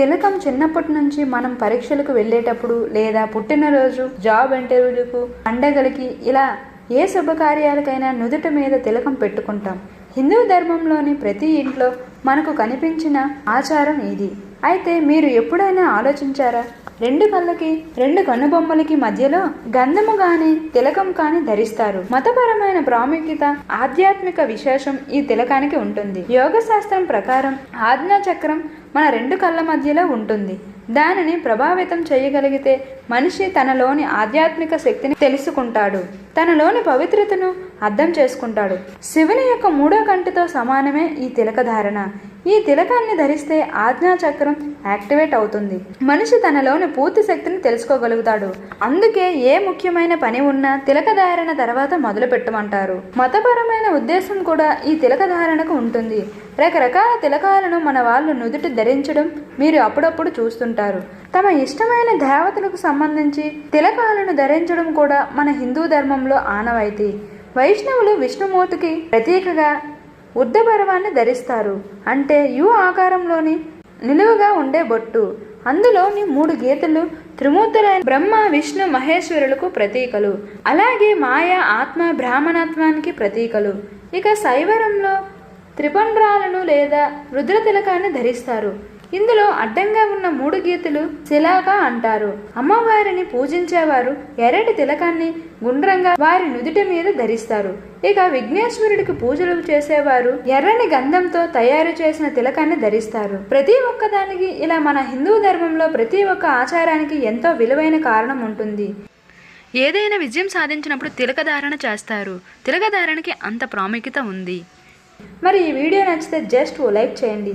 తిలకం చిన్నప్పటి నుంచి మనం పరీక్షలకు వెళ్ళేటప్పుడు లేదా పుట్టినరోజు జాబ్ ఇంటర్వ్యూలకు పండగలకి ఇలా ఏ శుభకార్యాలకైనా నుదుట మీద తిలకం పెట్టుకుంటాం. హిందూ ధర్మంలోని ప్రతి ఇంట్లో మనకు కనిపించిన ఆచారం ఇది. అయితే మీరు ఎప్పుడైనా ఆలోచించారా? రెండు కళ్ళకి రెండు కనుబొమ్మలకి మధ్యలో గంధము గాని తిలకం కాని ధరిస్తారు. మతపరమైన ప్రాముఖ్యత ఆధ్యాత్మిక విశేషం ఈ తిలకానికి ఉంటుంది. యోగ శాస్త్రం ప్రకారం ఆజ్ఞా చక్రం మన రెండు కళ్ళ మధ్యలో ఉంటుంది. దానిని ప్రభావితం చేయగలిగితే మనిషి తనలోని ఆధ్యాత్మిక శక్తిని తెలుసుకుంటాడు. తనలోని పవిత్రతను అర్థం చేసుకుంటాడు. శివుని యొక్క మూడో కంటితో సమానమే ఈ తిలకధారణ ఈ తిలకాన్ని ధరిస్తే ఆజ్ఞా చక్రం యాక్టివేట్ అవుతుంది. మనిషి తనలోని పూర్తి శక్తిని తెలుసుకోగలుగుతాడు. అందుకే ఏ ముఖ్యమైన పని ఉన్నా తిలక ధారణ తర్వాత మొదలు పెట్టమంటారు. మతపరమైన ఉద్దేశం కూడా ఈ తిలకధారణకు ఉంటుంది. రకరకాల తిలకాలను మన వాళ్ళు నుదుటి ధరించడం మీరు అప్పుడప్పుడు చూస్తుంటారు. తమ ఇష్టమైన దేవతలకు సంబంధించి తిలకాలను ధరించడం కూడా మన హిందూ ధర్మంలో ఆనవాయితీ. వైష్ణవులు విష్ణుమూర్తికి ప్రతీకగా ఉర్ధపర్వాన్ని ధరిస్తారు. అంటే యు ఆకారంలోని నిలువుగా ఉండే బొట్టు. అందులోని మూడు గీతలు త్రిమూర్తులైన బ్రహ్మ విష్ణు మహేశ్వరులకు ప్రతీకలు. అలాగే మాయ ఆత్మ బ్రాహ్మణత్వానికి ప్రతీకలు. ఇక శైవరంలో త్రిపండ్రాలను లేదా రుద్రతిలకాన్ని ధరిస్తారు. ఇందులో అడ్డంగా ఉన్న మూడు గీతలు శిలాగా అంటారు. అమ్మవారిని పూజించేవారు ఎర్రటి తిలకాన్ని గుండ్రంగా వారి నుదుటి మీద ధరిస్తారు. ఇక విఘ్నేశ్వరుడికి పూజలు చేసేవారు ఎర్రని గంధంతో తయారు చేసిన తిలకాన్ని ధరిస్తారు. ప్రతి ఒక్కదానికి ఇలా మన హిందూ ధర్మంలో ప్రతి ఒక్క ఆచారానికి ఎంతో విలువైన కారణం ఉంటుంది. ఏదైనా విజయం సాధించినప్పుడు తిలకధారణ చేస్తారు. తిలకధారణకి అంత ప్రాముఖ్యత ఉంది. మరి ఈ వీడియో నచ్చితే జస్ట్ ఓ లైక్ చేయండి.